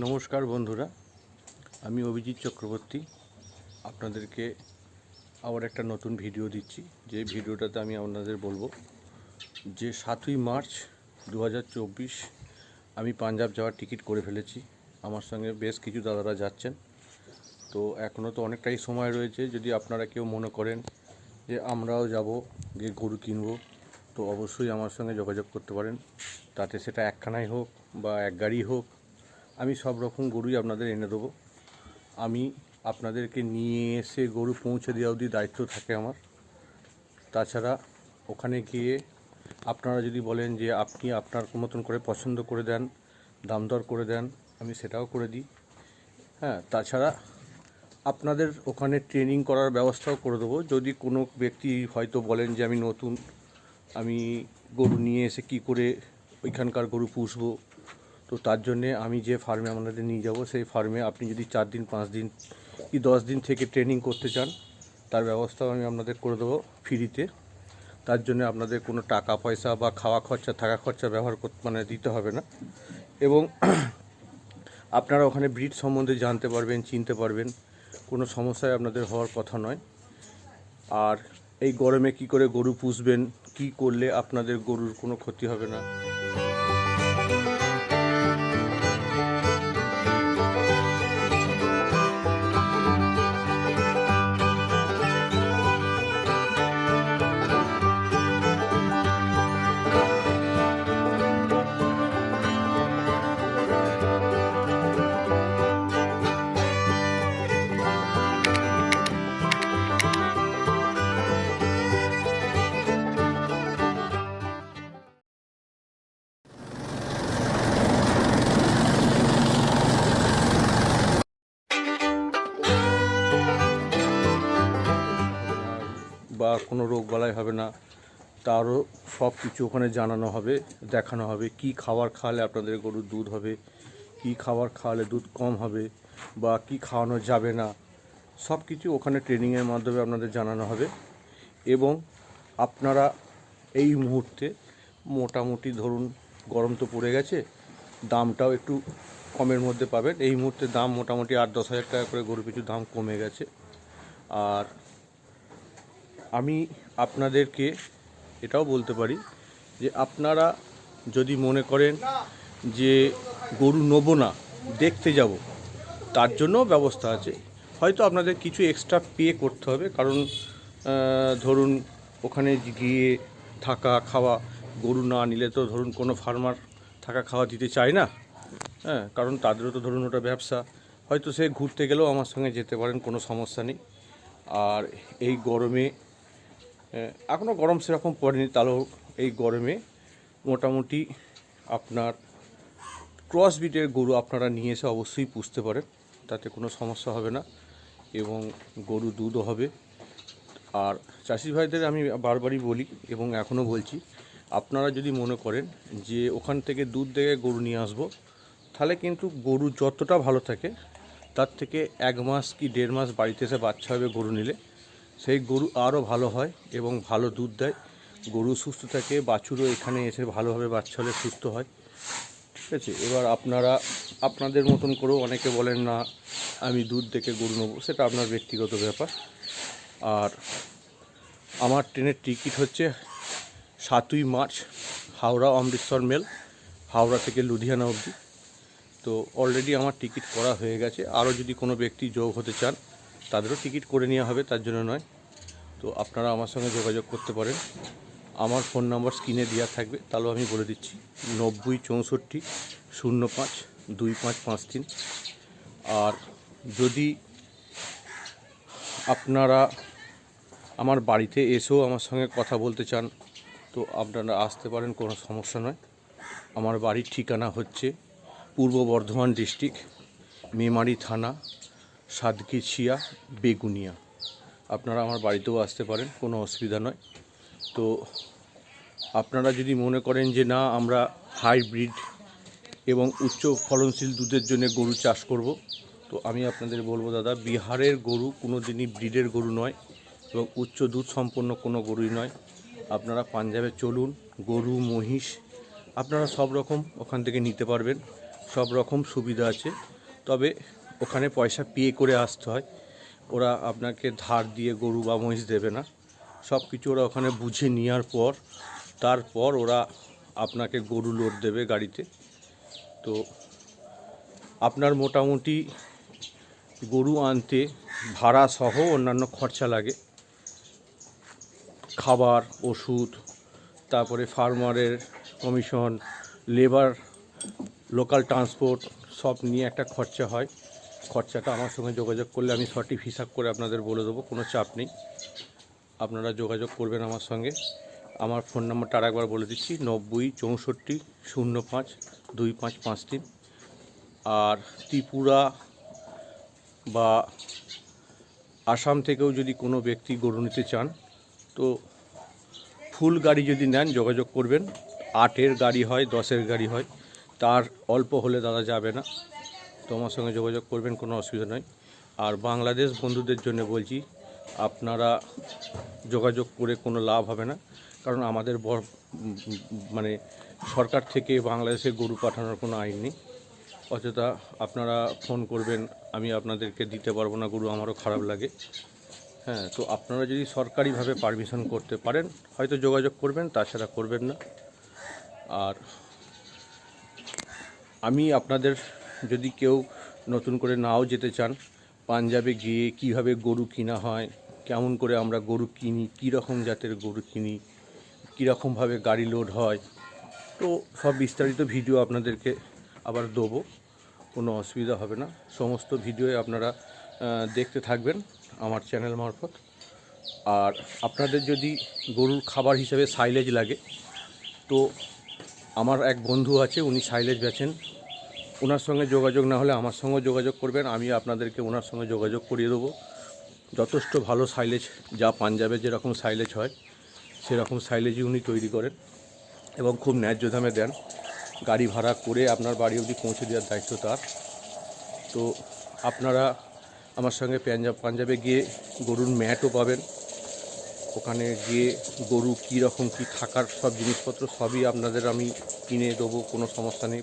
নমস্কার বন্ধুরা, আমি অভিজিৎ চক্রবর্তী। আপনাদেরকে আবার একটা নতুন ভিডিও দিচ্ছি। যে ভিডিওটাতে আমি আপনাদের বলব যে সাতই মার্চ দু হাজার চব্বিশ আমি পাঞ্জাব যাওয়ার টিকিট করে ফেলেছি। আমার সঙ্গে বেশ কিছু দাদারা যাচ্ছেন। তো এখনও তো অনেকটাই সময় রয়েছে। যদি আপনারা কেউ মনে করেন যে আমরাও যাব গিয়ে গরু কিনবো, তো অবশ্যই আমার সঙ্গে যোগাযোগ করতে পারেন। তাতে সেটা একখানাই হোক বা এক গাড়ি হোক আমি সব রকম গরুই আপনাদের এনে দেবো। আমি আপনাদেরকে নিয়ে এসে গরু পৌঁছে দেওয়া অবধি দায়িত্ব থাকে আমার। তাছাড়া ওখানে গিয়ে আপনারা যদি বলেন যে আপনি আপনার মতন করে পছন্দ করে দেন, দাম দর করে দেন, আমি সেটাও করে দিই। হ্যাঁ তাছাড়া আপনাদের ওখানে ট্রেনিং করার ব্যবস্থাও করে দেবো। যদি কোনো ব্যক্তি হয়তো বলেন যে আমি নতুন, আমি গরু নিয়ে এসে কি করে ওইখানকার গরু পুষবো তো তার জন্যে আমি যে ফার্মে আপনাদের নিয়ে যাব, সেই ফার্মে আপনি যদি চার দিন, পাঁচ দিন কি দশ দিন থেকে ট্রেনিং করতে চান, তার ব্যবস্থাও আমি আপনাদের করে দেবো ফ্রিতে তার জন্য আপনাদের কোনো টাকা পয়সা বা খাওয়া খরচা, থাকা খরচা ব্যবহার মানে দিতে হবে না। এবং আপনারা ওখানে ব্রিড সম্বন্ধে জানতে পারবেন, চিনতে পারবেন। কোনো সমস্যায় আপনাদের হওয়ার কথা নয়। আর এই গরমে কি করে গরু পুষবেন, কি করলে আপনাদের গরুর কোনো ক্ষতি হবে না? বা কোনো রোগ বালাই হবে না, তারও সব কিছু ওখানে জানানো হবে, দেখানো হবে, কি খাবার খাওয়ালে আপনাদের গরুর দুধ হবে, কি খাবার খাওয়ালে দুধ কম হবে, বা কি খাওয়ানো যাবে না, সব কিছু ওখানে ট্রেনিংয়ের মাধ্যমে আপনাদের জানানো হবে। এবং আপনারা এই মুহূর্তে মোটামুটি ধরুন গরম তো পড়ে গেছে, দামটাও একটু কমের মধ্যে পাবেন। এই মুহূর্তে দাম মোটামুটি আট দশ হাজার টাকা করে গরু পিছু দাম কমে গেছে। আর আমি আপনাদেরকে এটাও বলতে পারি যে আপনারা যদি মনে করেন যে গরু নেব না, দেখতে যাব, তার জন্য ব্যবস্থা আছে। হয়তো আপনাদের কিছু এক্সট্রা পে করতে হবে, কারণ ধরুন ওখানে গিয়ে থাকা, খাওয়া, গরু না নিলে তো ধরুন কোনো ফার্মার থাকা খাওয়া দিতে চায় না। হ্যাঁ কারণ তাদেরও তো ধরুন ওটা ব্যবসা। হয়তো সে ঘুরতে গেলেও আমার সঙ্গে যেতে পারেন, কোনো সমস্যা নেই। আর এই গরমে এখনও গরম সেরকম পড়েনি তাহলেও এই গরমে। মোটামুটি আপনার ক্রস বিটের গরু আপনারা নিয়ে এসে অবশ্যই পুষতে পারেন, তাতে কোনো সমস্যা হবে না। এবং গরু দুধও হবে। আর চাষি ভাইদের আমি বারবারই বলি এবং এখনও বলছি, আপনারা যদি মনে করেন যে ওখান থেকে দুধ থেকে গরু নিয়ে আসব, তাহলে কিন্তু গরু যতটা ভালো থাকে, তার থেকে এক মাস কি দেড় মাস বাড়িতে এসে বাচ্চা হবে গরু নিলে সেই গরু আরও ভালো হয় এবং ভালো দুধ দেয়। গরু সুস্থ থাকে, বাছুরও এখানে এসে ভালোভাবে বাচ্চা হলে সুস্থ হয়। ঠিক আছে, এবার আপনারা, আপনাদের মতন করেও অনেকে বলেন, না, আমি দুধ থেকে গরু নেব। সেটা আপনার ব্যক্তিগত ব্যাপার। আর আমার ট্রেনের টিকিট হচ্ছে সাতই মার্চ, হাওড়া অমৃতসর মেল, হাওড়া থেকে লুধিয়ানা অবধি। তো অলরেডি আমার টিকিট করা হয়ে গেছে। আরও যদি কোনো ব্যক্তি যোগ হতে চান তাদেরও টিকিট করে নেওয়া হবে, তার জন্য নয়। তো আপনারা আমার সঙ্গে যোগাযোগ করতে পারেন। আমার ফোন নাম্বার স্ক্রিনে দেওয়া থাকবে তাহলেও আমি বলে দিচ্ছি, নব্বই চৌষট্টি শূন্য পাঁচ দুই পাঁচ পাঁচ তিন। আর যদি আপনারা আমার বাড়িতে এসেও আমার সঙ্গে কথা বলতে চান, তো আপনারা আসতে পারেন, কোনো সমস্যা নয়। আমার বাড়ির ঠিকানা হচ্ছে পূর্ব বর্ধমান ডিস্ট্রিক্ট, মেমারি থানা সাতগিছিয়া বেগুনিয়া। আপনারা আমার বাড়িতেও আসতে পারেন, কোনো অসুবিধা নয়। তো আপনারা যদি মনে করেন যে না, আমরা হাইব্রিড এবং উচ্চ ফলনশীল দুধের জন্য গরু চাষ করব, তো আমি আপনাদের বলব, দাদা, বিহারের গরু কোনো দিনই ব্রিডের গরু নয় এবং উচ্চ দুধ সম্পন্ন কোনো গরুই নয়। আপনারা পাঞ্জাবে চলুন, গরু, মহিষ, আপনারা সব রকম ওখান থেকে নিতে পারবেন। সব রকম সুবিধা আছে। তবে ওখানে পয়সা পে করে আসতে হয়। ওরা আপনাকে ধার দিয়ে গরু বা মহিষ দেবে না। সব কিছু ওরা ওখানে বুঝে নেওয়ার পর, তারপর ওরা আপনাকে গরু লোড দেবে গাড়িতে। তো আপনার মোটামুটি গরু আনতে, ভাড়া সহ অন্যান্য খরচা লাগে। খাবার, ওষুধ, তারপরে ফার্মারের কমিশন লেবার লোকাল ট্রান্সপোর্ট সব নিয়ে একটা খরচা হয়। খরচাটা আমার সঙ্গে যোগাযোগ করলে আমি সঠিক হিসাব করে আপনাদের বলে দেবো, কোনো চাপ নেই। আপনারা যোগাযোগ করবেন আমার সঙ্গে। আমার ফোন নাম্বারটা আরেকবার বলে দিচ্ছি, নব্বই চৌষট্টি শূন্য পাঁচ দুই পাঁচ পাঁচ তিন। আর ত্রিপুরা বা আসাম থেকেও যদি কোনো ব্যক্তি গরু নিতে চান, তো ফুল গাড়ি যদি নেন, যোগাযোগ করবেন। আটের গাড়ি হয়, দশের গাড়ি হয়, তার অল্প হলে দাদা যাবে না। তো আমার সঙ্গে যোগাযোগ করবেন, কোনো অসুবিধা নয়। আর বাংলাদেশ বন্ধুদের জন্য বলছি, আপনারা যোগাযোগ করে কোনো লাভ হবে না। কারণ আমাদের মানে সরকার থেকে বাংলাদেশে গরু পাঠানোর কোনো আইন নেই। অযথা আপনারা ফোন করবেন, আমি আপনাদেরকে দিতে পারব না, গরু আমারও খারাপ লাগে। হ্যাঁ তো আপনারা যদি সরকারিভাবে পারমিশন করতে পারেন, হয়তো যোগাযোগ করবেন, তাছাড়া করবেন না। আর আমি আপনাদের যদি কেউ নতুন করে নাও যেতে চান, পাঞ্জাবে গিয়ে কীভাবে গরু কিনা হয়, কেমন করে আমরা গরু কিনি কী রকম জাতের গরু কিনি, কীরকমভাবে গাড়ি লোড হয়, তো সব বিস্তারিত ভিডিও আপনাদেরকে আবার দেবো। কোনো অসুবিধা হবে না। সমস্ত ভিডিও আপনারা দেখতে থাকবেন আমার চ্যানেল মারফত। আর আপনাদের যদি গরুর খাবার হিসেবে সাইলেজ লাগে, তো আমার এক বন্ধু আছে, উনি সাইলেজ বেচেন। ওনার সঙ্গে যোগাযোগ না হলে আমার সঙ্গে যোগাযোগ করবেন, আমি আপনাদেরকে ওনার সঙ্গে যোগাযোগ করিয়ে দেবো। যথেষ্ট ভালো সাইলেজ, যা পাঞ্জাবে যেরকম সাইলেজ হয়, সেরকম সাইলেজই উনি তৈরি করেন এবং খুব ন্যায্য দামে দেন। গাড়ি ভাড়া করে আপনার বাড়ি অবধি পৌঁছে দেওয়ার দায়িত্ব তার। তো আপনারা আমার সঙ্গে পাঞ্জাব, পাঞ্জাবে গিয়ে গরুর ম্যাটও পাবেন। ওখানে গিয়ে গরু কী রকম কী থাকার সব জিনিসপত্র সবই আপনাদের আমি কিনে দেবো, কোনো সমস্যা নেই।